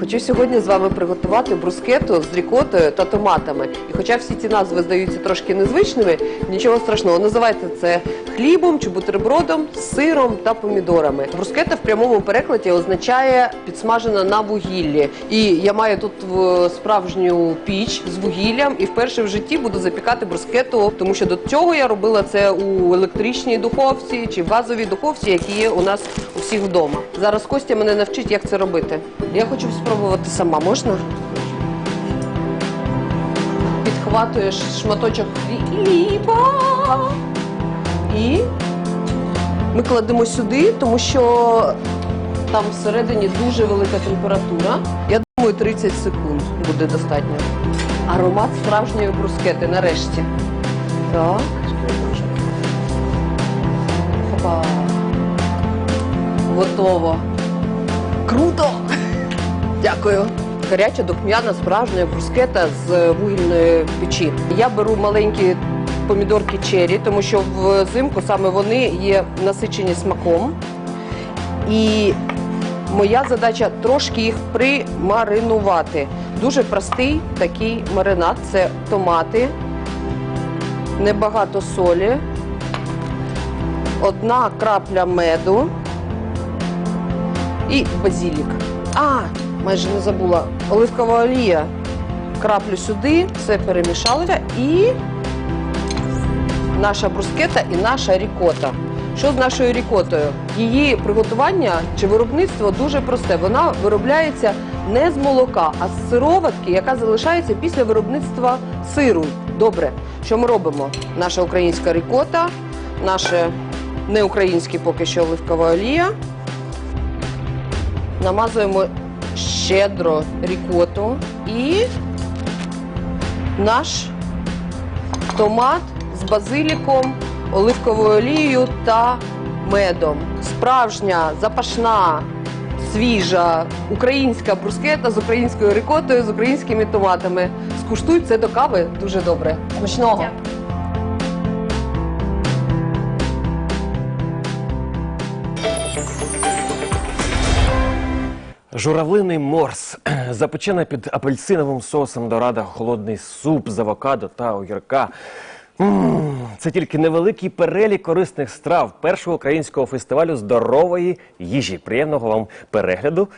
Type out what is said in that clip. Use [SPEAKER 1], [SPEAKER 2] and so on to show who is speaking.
[SPEAKER 1] Хочу сьогодні з вами приготувати брускету з рікотою та томатами. І хоча всі ці назви здаються трошки незвичними, нічого страшного. Називайте це хлібом чи бутербродом сиром та помідорами. Брускета в прямому перекладі означає підсмажена на вугіллі. І я маю тут в- справжню піч з вугіллям, і вперше в житті буду запікати брускету, тому що до цього я робила це у електричній духовці чи в газовій духовці, які є у нас всіх вдома. Зараз Костя мене навчить, як це робити. Я хочу спробувати сама. Можна? Підхватуєш шматочок хліба і ми кладемо сюди, тому що там всередині дуже велика температура. Я думаю, 30 секунд буде достатньо. Аромат справжньої брускети нарешті. Так. Готово. Круто! Дякую. Гаряча духмяна справжня брускета з вугільної печі. Я беру маленькі помідорки чері, тому що взимку саме вони є насичені смаком. І моя задача трошки їх примаринувати. Дуже простий такий маринад. Це томати, небагато солі, одна крапля меду і базілік. А, майже не забула. Оливкова олія. Краплю сюди, все перемішалося і наша брускета і наша рікота. Що з нашою рікотою? Її приготування чи виробництво дуже просте. Вона виробляється не з молока, а з сироватки, яка залишається після виробництва сиру. Добре, що ми робимо? Наша українська рікота, наше неукраїнське поки що оливкова олія. Намазуємо щедро рікоту і наш томат з базиліком, оливковою олією та медом. Справжня, запашна, свіжа українська брускета з українською рикотою, з українськими томатами. Скуштуй це до кави дуже добре. Смачного!
[SPEAKER 2] Журавлиний морс запечена під апельсиновим соусом дорада холодний суп з авокадо та огірка. Це тільки невеликий перелік корисних страв першого українського фестивалю здорової їжі. Приємного вам перегляду